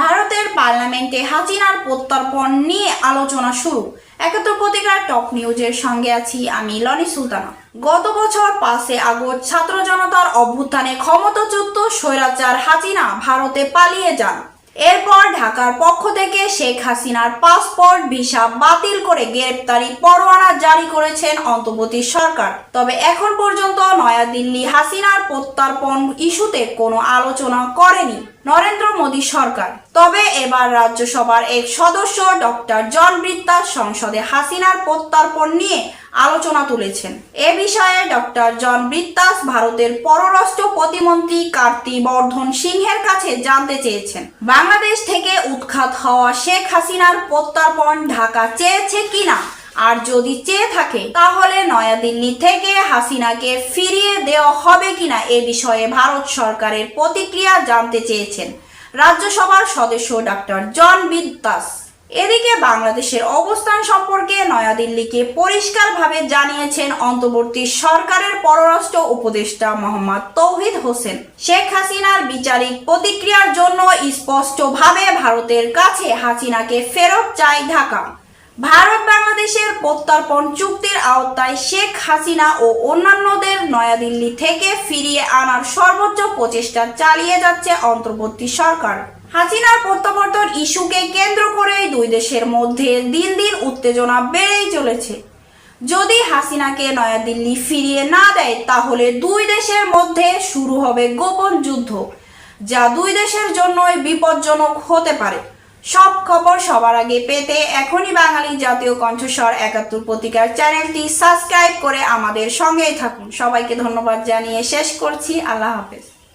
ভারতের পার্লামেন্টে হাসিনার প্রত্যর্পণ নিয়ে আলোচনা শুরু। একাত্তর পত্রিকার টক নিউজের সঙ্গে আছি আমি লনি সুলতানা। গত বছর পাঁচে আগস্ট ছাত্র জনতার অভ্যুত্থানে ক্ষমতাচ্যুত স্বৈরাচার হাসিনা ভারতে পালিয়ে যান। এরপর ঢাকার পক্ষ থেকে শেখ হাসিনার পাসপোর্ট, ভিসা বাতিল করে গ্রেপ্তারি পরোয়ানা জারি করেছেন অন্তর্বর্তী সরকার। তবে এখন পর্যন্ত নয়াদিল্লি হাসিনার প্রত্যর্পণ ইস্যুতে কোনো আলোচনা করেনি। নরেন্দ্র মোদী সরকার। তবে এবার রাজ্যসভার এক সদস্য ডক্টর জন বৃত্তা সংসদে হাসিনার প্রত্যর্পণ নিয়ে আলোচনা তুলেছেন। এ বিষয়ে ডক্টর জন বৃত্তাস ভারতের পররাষ্ট্র প্রতিমন্ত্রী কার্তি বর্ধন সিংহের কাছে জানতে চেয়েছেন। বাংলাদেশ থেকে উৎখাত হওয়া শেখ হাসিনার প্রত্যর্পণ ঢাকা চেয়েছে কিনা? আর যদি চেয়ে থাকে, তাহলে নয়াদিল্লি থেকে হাসিনাকে ফিরিয়ে দেওয়া হবে কিনা এ বিষয়ে ভারত সরকারের প্রতিক্রিয়া জানতে চেয়েছেন রাজ্যসভার সদস্য ডক্টর জন বিদ্যাস এদিকে বাংলাদেশের অবস্থান সম্পর্কে নয়াদিল্লিকে পরিষ্কারভাবে জানিয়েছেন অন্তর্বর্তী সরকারের পররাষ্ট্র উপদেষ্টা মোহাম্মদ তৌহিদ হোসেন। শেখ হাসিনার বিচারিক প্রতিক্রিয়ার জন্য স্পষ্টভাবে ভারতের কাছে হাসিনাকে ফেরত চায় ঢাকা। ভারত বাংলাদেশের প্রত্যর্পণ চুক্তির আওতায় শেখ হাসিনা ও অন্যান্যদের নয়াদিল্লি থেকে ফিরিয়ে আনার সর্বোচ্চ প্রচেষ্টা চালিয়ে যাচ্ছে অন্তর্বর্তী সরকার। হাসিনার প্রত্যাবর্তন ইস্যুকে কেন্দ্র করেই দুই দেশের মধ্যে দিন দিন উত্তেজনা বেড়েই চলেছে। যদি হাসিনাকে নয়াদিল্লি ফিরিয়ে না দেয়, তাহলে দুই দেশের মধ্যে শুরু হবে গোপন যুদ্ধ, যা দুই দেশের জন্যই বিপজ্জনক হতে পারে। সব খবর সবার আগে পেতে এখনই বাঙালি জাতীয় কণ্ঠস্বর একাত্তর পত্রিকার চ্যানেলটি সাবস্ক্রাইব করে আমাদের সঙ্গেই থাকুন। সবাইকে ধন্যবাদ জানিয়ে শেষ করছি। আল্লাহ হাফেজ।